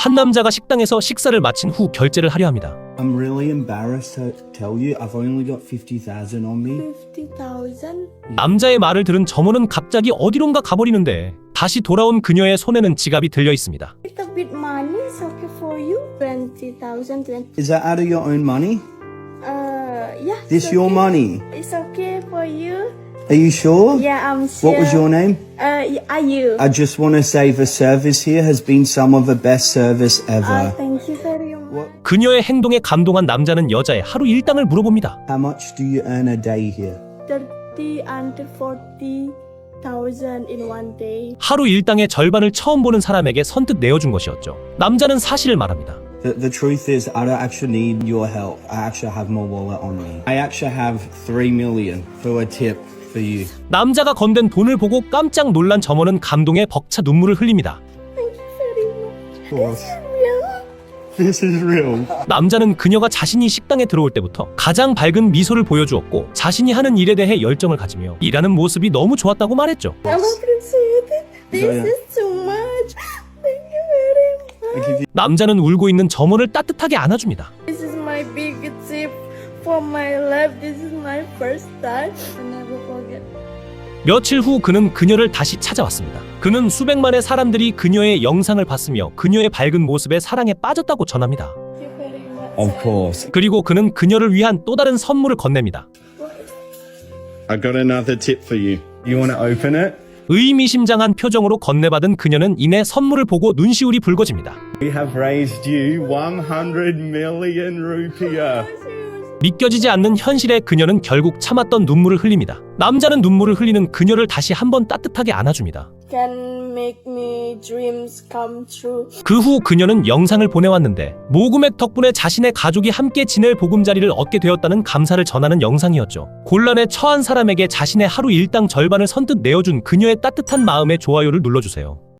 한 남자가 식당에서 식사를 마친 후 결제를 하려 합니다. I'm really embarrassed to tell you I've only got 50,000 on me. 50,000? 남자의 말을 들은 점원은 갑자기 어디론가 가버리는데 다시 돌아온 그녀의 손에는 지갑이 들려 있습니다. Little bit money is okay for you. 20,000, 20. Is that out of your own money? Uh, yeah. This it's your money? It's okay for you. Are you sure? Yeah, I'm sure. What was your name? Uh, are you? I just want to say the service here has been some of the best service Uh, ever. thank you very much. What? 그녀의 행동에 감동한 남자는 여자의 하루 일당을 물어봅니다. How much do you earn a day here? 30 and 40,000 in one day. 하루 일당의 절반을 처음 보는 사람에게 선뜻 내어준 것이었죠. 남자는 사실을 말합니다. The, the truth is, I don't actually need your help. I actually have my wallet on me. I actually have three million for a tip 남자가 건넨 돈을 보고 깜짝 놀란 점원은 감동에 벅차 눈물을 흘립니다. This is real. 남자는 그녀가 자신이 식당에 들어올 때부터 가장 밝은 미소를 보여주었고 자신이 하는 일에 대해 열정을 가지며 일하는 모습이 너무 좋았다고 말했죠. I appreciate it. This Yeah. is too much. Thank you very much. I give you 남자는 울고 있는 점원을 따뜻하게 안아줍니다. This is my big tip for my life. This is my first time. I never forget. 며칠 후 그는 그녀를 다시 찾아왔습니다. 그는 수백만의 사람들이 그녀의 영상을 봤으며 그녀의 밝은 모습에 사랑에 빠졌다고 전합니다. Of course. 그리고 그는 그녀를 위한 또 다른 선물을 건넵니다. I got another tip for you. You want to open it? 의미심장한 표정으로 건네받은 그녀는 이내 선물을 보고 눈시울이 붉어집니다. We have raised you 100 million rupiah. 믿겨지지 않는 현실에 그녀는 결국 참았던 눈물을 흘립니다. 남자는 눈물을 흘리는 그녀를 다시 한번 따뜻하게 안아줍니다. 그 후 그녀는 영상을 보내왔는데 모금액 덕분에 자신의 가족이 함께 지낼 보금자리를 얻게 되었다는 감사를 전하는 영상이었죠. 곤란에 처한 사람에게 자신의 하루 일당 절반을 선뜻 내어준 그녀의 따뜻한 마음에 좋아요를 눌러주세요.